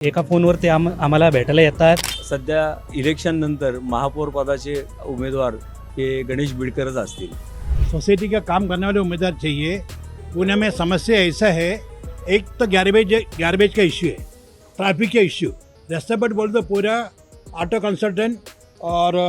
एका फोनवर ते आम आम्हाला भेटायला येतात. सध्या इलेक्शन नंतर महापौर पदाचे उमेदवार हे गणेश बिडकरच असतील. सोसाइटी का काम करने वाले उम्मीदवार चाहिए। पुणे में समस्या ऐसा है एक तो गार्बेज गार्बेज का इश्यू है ट्रैफिक का इश्यू रास्ते पर बोल दो पूरा ऑटो कंसल्टेंट और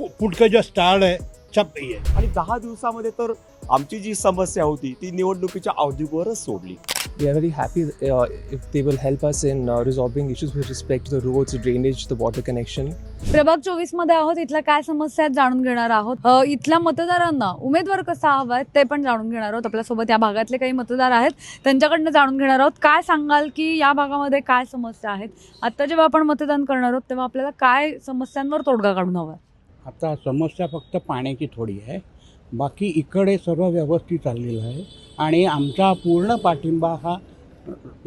फूड का जो स्टॉल है सब नहीं है। आणि दहा दिवसामध्ये तर आमची जी समस्या होती ती निवडणुकीच्या अवधीवरच सोडली. We are very happy uh, if they will help us in uh, resolving issues with respect to the roads, drainage, the water connection. प्रभाग चोवीसमध्ये आहोत इथल्या काय समस्या आहेत जाणून घेणार आहोत. अ, इथल्या मतदारांना उमेदवार कसा हवा आहे ते पण जाणून घेणार आहोत. आपल्यासोबत या भागातले काही मतदार आहेत त्यांच्याकडनं जाणून घेणार आहोत. काय सांगाल की या भागामध्ये काय समस्या आहेत? आता जेव्हा आपण मतदान करणार आहोत तेव्हा आपल्याला काय समस्यांवर तोडगा काढून हवा आता समस्या फक्त पाण्याची थोडी आहे. बाकी इकडे सर्व व्यवस्थित चाललेलं आहे. आणि आमचा पूर्ण पाठिंबा हा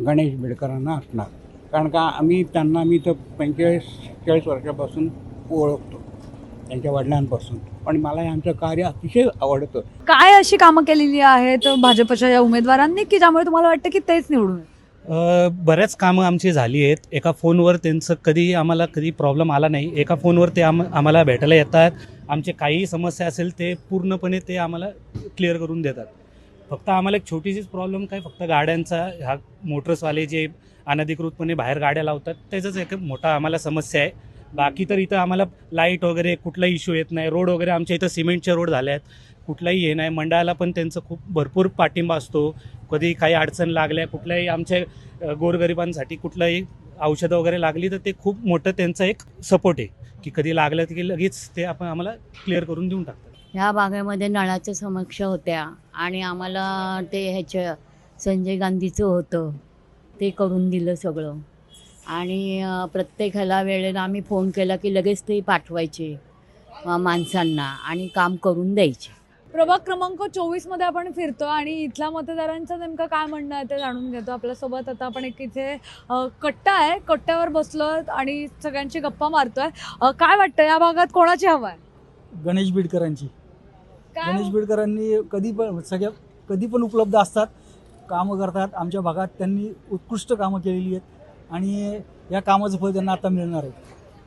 गणेश बेडकरांना असणार. कारण का आम्ही त्यांना मी तर पंचेचाळीस चाळीस वर्षापासून ओळखतो त्यांच्या वडिलांपासून. पण मला यांचं कार्य अतिशय आवडतं. काय अशी कामं केलेली आहेत भाजपच्या या उमेदवारांनी? की ज्यामुळे तुम्हाला वाटतं की तेच निवडून बऱ्याच कामं आमची झाली आहेत. एका फोनवर त्यांचं कधीही आम्हाला कधी प्रॉब्लेम आला नाही. एका फोनवर ते आम आम्हाला भेटायला येतात. आमचे काहीही समस्या असेल ते पूर्णपणे ते आम्हाला क्लिअर करून देतात. फक्त आम्हाला एक छोटीशीच प्रॉब्लेम काय फक्त गाड्यांचा ह्या मोटर्सवाले जे अनधिकृतपणे बाहेर गाड्या लावतात त्याचाच एक मोठा आम्हाला समस्या आहे. बाकी तर इथं आम्हाला लाइट वगैरे कुठला इश्यू येत नाही. रोड वगैरे आमच्या इथं सिमेंटचे रोड झाले आहेत. कुठलाही हे नाही. मंडळाला पण त्यांचं खूप भरपूर पाठिंबा असतो. कधी काही अडचण लागल्या कुठल्याही आमच्या गोरगरिबांसाठी कुठलंही औषधं वगैरे लागली तर ते खूप मोठं त्यांचं एक सपोर्ट आहे. की कधी लागलं की लगेच ते आपण आम्हाला क्लिअर करून देऊन टाकतात. ह्या भागामध्ये नळाच्या समस्या होत्या आणि आम्हाला ते ह्याच्या संजय गांधीचं होतं. ते करून दिलं सगळं. आणि प्रत्येकाला प्रत्येक ह्याला वेळेला आम्ही फोन केला की लगेच ते पाठवायचे माणसांना आणि काम करून द्यायचे. प्रभाग क्रमांक चोवीसमध्ये आपण फिरतो आणि इथल्या मतदारांचं नेमकं काय म्हणणं आहे ते जाणून घेतो. आपल्यासोबत आता आपण एक इथे कट्टा आहे. कट्ट्यावर बसलो आणि सगळ्यांची गप्पा मारतोय. काय वाटतं? या भागात कोणाची हवा आहे? गणेश बिडकरांची. गणेश बिडकरांनी कधी पण सगळ्या कधी पण उपलब्ध असतात कामं करतात. आमच्या भागात त्यांनी उत्कृष्ट कामं केलेली आहेत आणि या कामाचं फळ त्यांना आता मिळणार आहे.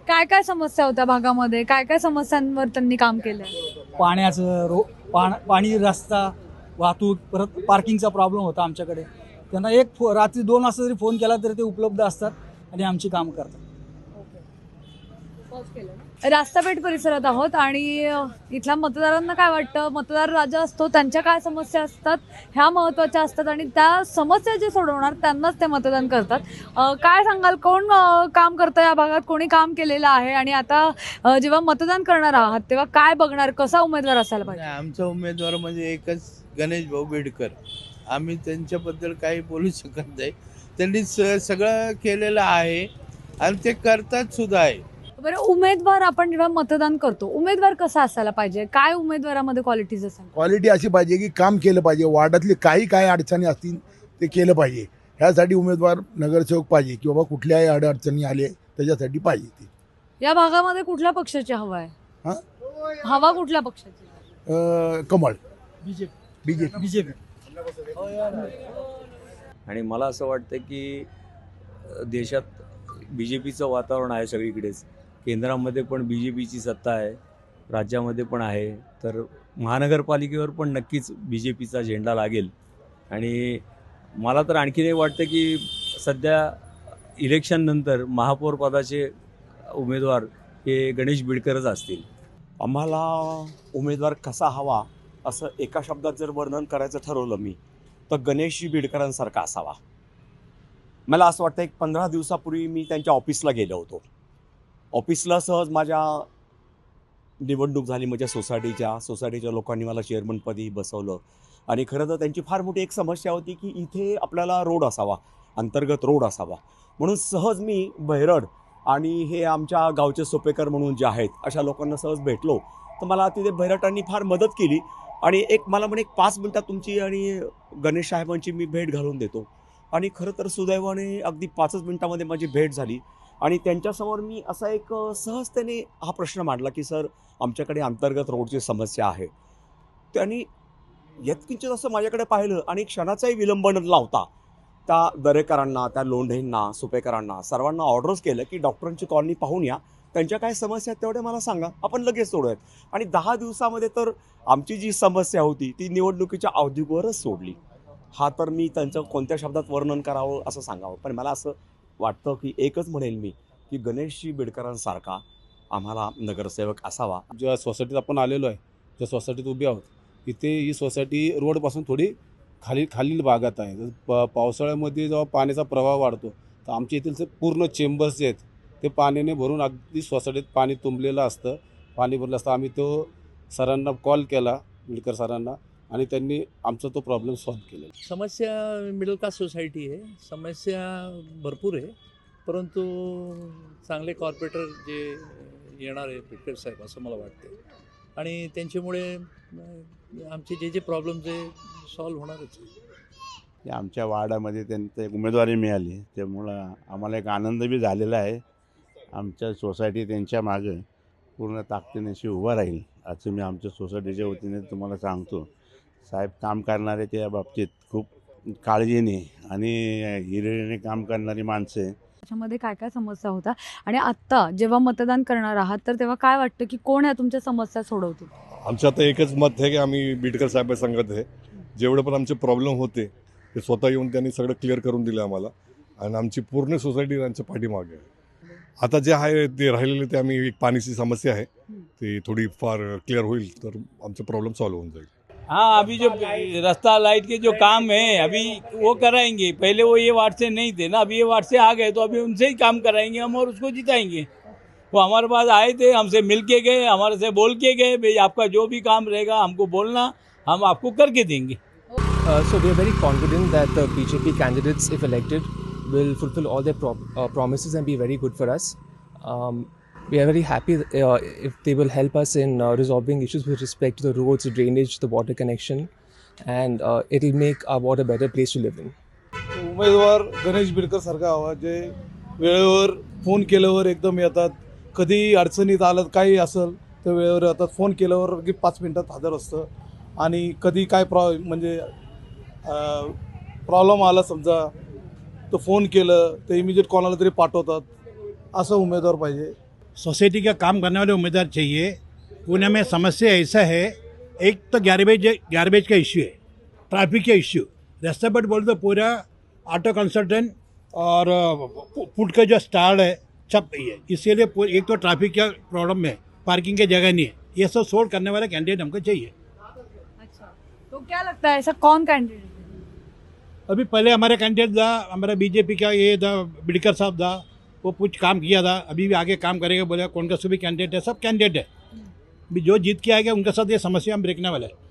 काय काय समस्या होत्या भागामध्ये? काय काय समस्यांवर त्यांनी काम केलंय? पाण्याचं रो पाण पाणी रस्ता वाहतूक परत पार्किंगचा प्रॉब्लेम होता आमच्याकडे. त्यांना एक फो रात्री दोन वाजता जरी फोन केला तरी ते उपलब्ध असतात आणि आमची कामं करतात. रास्तापेठ परिसरात आहोत आणि इथल्या मतदारांना काय वाटतं? मतदार राजा असतो त्यांच्या काय समस्या असतात? ह्या महत्त्वाच्या असतात आणि त्या समस्या जे सोडवणार त्यांनाच ते मतदान करतात. काय सांगाल? कोण काम करतं या भागात? कोणी काम केलेलं आहे? आणि आता जेव्हा मतदान करणार आहात तेव्हा काय बघणार? कसा उमेदवार असायला पाहिजे? आमचा उमेदवार म्हणजे एकच गणेश भाऊ बेडकर. आम्ही त्यांच्याबद्दल काही बोलू शकत नाही. त्यांनी स सगळं केलेलं आहे आणि ते करतात सुद्धा आहे. बरं उमेदवार आपण जेव्हा मतदान करतो उमेदवार कसा असायला पाहिजे? काय उमेदवारामध्ये क्वालिटीज असायला क्वालिटी अशी पाहिजे की काम केलं पाहिजे. वार्डातले काही काय अडचणी असतील ते केलं पाहिजे. ह्यासाठी उमेदवार नगरसेवक पाहिजे की बाबा कुठल्याही अडचणी आले त्याच्यासाठी पाहिजे ती. या भागामध्ये कुठल्या पक्षाची हवा आहे? हा? हवा कुठल्या पक्षाची? अं, कमळ. बीजेपी. बीजेपी. बीजेपी. आणि मला असं वाटतं की अ, देशात बी जे पीचं वातावरण आहे सगळीकडेच. केंद्रामध्ये पण बी जे पीची सत्ता आहे राज्यामध्ये पण आहे तर महानगरपालिकेवर पण नक्कीच बी जे पीचा झेंडा लागेल. आणि मला तर आणखीन एक वाटतं की सध्या इलेक्शननंतर महापौरपदाचे उमेदवार हे गणेश बिडकरच असतील. आम्हाला उमेदवार कसा हवा असं एका शब्दात जर वर्णन करायचं ठरवलं मी तर गणेश बिडकरांसारखा असावा. मला असं वाटतं एक पंधरा दिवसापूर्वी मी त्यांच्या ऑफिसला गेलो होतो. ऑफिसला सहज माझ्या निवडणूक झाली माझ्या सोसायटीच्या सोसायटीच्या लोकांनी मला चेअरमनपदी बसवलं. आणि खरं तर त्यांची फार मोठी एक समस्या होती की इथे आपल्याला रोड असावा अंतर्गत रोड असावा. म्हणून सहज मी बहिरड आणि हे आमच्या गावचे सोपेकर म्हणून जे आहेत अशा लोकांना सहज भेटलो. तर मला तिथे भैरटांनी फार मदत केली आणि एक मला म्हणे एक पाच मिनटात तुमची आणि गणेश साहेबांची मी भेट घालून देतो. आणि खरं तर सुदैवाने अगदी पाचच मिनटामध्ये माझी भेट झाली. आणि त्यांच्यासमोर मी असा एक सहजतेने हा प्रश्न मांडला की सर आमच्याकडे अंतर्गत रोडची समस्या आहे. त्यांनी यत्किंचित असं माझ्याकडे पाहिलं आणि क्षणाचाही विलंब न लावता त्या दरेकरांना त्या लोंढेंना सुपेकरांना सर्वांना ऑर्डर्स केलं की डॉक्टरांची कॉलनी पाहून या. त्यांच्या काय समस्या आहेत तेवढे मला सांगा. आपण लगेच सोडूयात. आणि दहा दिवसामध्ये तर आमची जी समस्या होती ती निवडणुकीच्या अवधीवरच सोडली. हा तर मी त्यांचं कोणत्या शब्दात वर्णन करावं असं सांगावं पण मला असं वाटतं की एकच म्हणेल मी की गणेशजी बिडकरांसारखा आम्हाला नगरसेवक असावा. ज्या सोसायटीत आपण आलेलो आहे ज्या सोसायटीत उभी आहोत इथे ही सोसायटी रोडपासून थोडी खाली खालील भागात आहे. प पावसाळ्यामध्ये जेव्हा पाण्याचा प्रवाह वाढतो तर आमच्या येथील जे पूर्ण चेंबर्स जे आहेत ते पाण्याने भरून अगदी सोसायटीत पाणी तुंबलेलं असतं. पाणी भरलं असतं. आम्ही तो सरांना कॉल केला बिडकर सरांना आणि त्यांनी आमचा तो प्रॉब्लेम सॉल्व्ह केलेला समस्या मिडल क्लास सोसायटी आहे. समस्या भरपूर आहे. परंतु चांगले कॉर्पोरेटर जे येणार आहे पिटकर साहेब असं मला वाटते आणि त्यांच्यामुळे आमचे जे जे प्रॉब्लेम्स आहे सॉल्व्ह होणारच आहे. आमच्या वार्डामध्ये त्यांचं एक उमेदवारी मिळाली त्यामुळं आम्हाला एक आनंद बी झालेला आहे. आमच्या सोसायटी त्यांच्या मागं पूर्ण ताकदीने अशी उभं राहील असं मी आमच्या सोसायटीच्या वतीने तुम्हाला सांगतो. साहेब काम करणारे त्या बाबतीत खूप काळजीने आणि हिरिरीने काम करणारी माणसं. आहे त्याच्यामध्ये काय काय समस्या होत्या? आणि आत्ता जेव्हा मतदान करणार आहात तर तेव्हा काय वाटतं की कोण ह्या तुमच्या समस्या सोडवतील? आमचं आता एकच मत आहे की आम्ही बीडकर साहेब सांगत आहे. जेवढे पण आमचे प्रॉब्लेम होते ते स्वतः येऊन त्यांनी सगळं क्लिअर करून दिलं आम्हाला. आणि आमची पूर्ण सोसायटी त्यांच्या पाठीमागे आहे. आता जे आहे ते राहिलेले ते आम्ही एक पाण्याची समस्या आहे. ती थोडी फार क्लिअर होईल तर आमचा प्रॉब्लेम सॉल्व्ह होऊन जाईल. हाँ अभी जो रास्ता लाइट के जो काम है अभी वो कराएँगे। पहले वो ये वार्ड से नहीं थे ना अभी ये वार्ड से आ गए तो अभी उनसे ही काम कराएँगे हम और उसको जिताएँगे। वो हमारे पास आए थे हमसे मिल के गए हमारे से बोल के गए भाई आपका जो भी काम रहेगा हमको बोलना हम आपको करके देंगे। So we are very confident that the BJP candidates, if elected, will fulfill all their pro- uh, promises and be very good for us. Um, we are very happy uh, if they will help us in uh, resolving issues with respect to the roads, drainage, the water connection, and uh, it will make our water a better place to live in. उमेदवार गणेश बिडकर सारखा हवा जे वेळेवर phone केल्यावर एकदम येतात कधी अडचणीत आलं काही असेल तर वेळेवर येतात फोन केल्यावर की पाच मिनटात हजर असतं आणि कधी काय प्रॉ म्हणजे प्रॉब्लेम आला समजा तर फोन केलं तर इमिजिएट कोणाला तरी पाठवतात असं उमेदवार पाहिजे सोसाइटी का काम करने वाले उम्मीदवार चाहिए। पुणे में समस्या ऐसा है एक तो गार्बेज गार्बेज का इश्यू है ट्रैफ़िक का इश्यू रास्ते पर बोल तो पूरा ऑटो कंसल्टेंट और फ़ूड का जो स्टार है सब है। इसीलिए एक तो ट्रैफ़िक का प्रॉब्लम है पार्किंग की जगह नहीं है। ये सब सोल्व करने वाला कैंडिडेट हमको चाहिए। अच्छा तो क्या लगता है ऐसा कौन कैंडिडेट अभी पहले हमारे कैंडिडेट था हमारा बीजेपी का ये था बिडकर साहब था। वो कुछ काम किया था अभी भी आगे काम करेगा बोला कौन का भी कैंडिडेट है सब कैंडिडेट है। जो जीत के आएगा उनके साथ ये समस्या हम देखने वाले हैं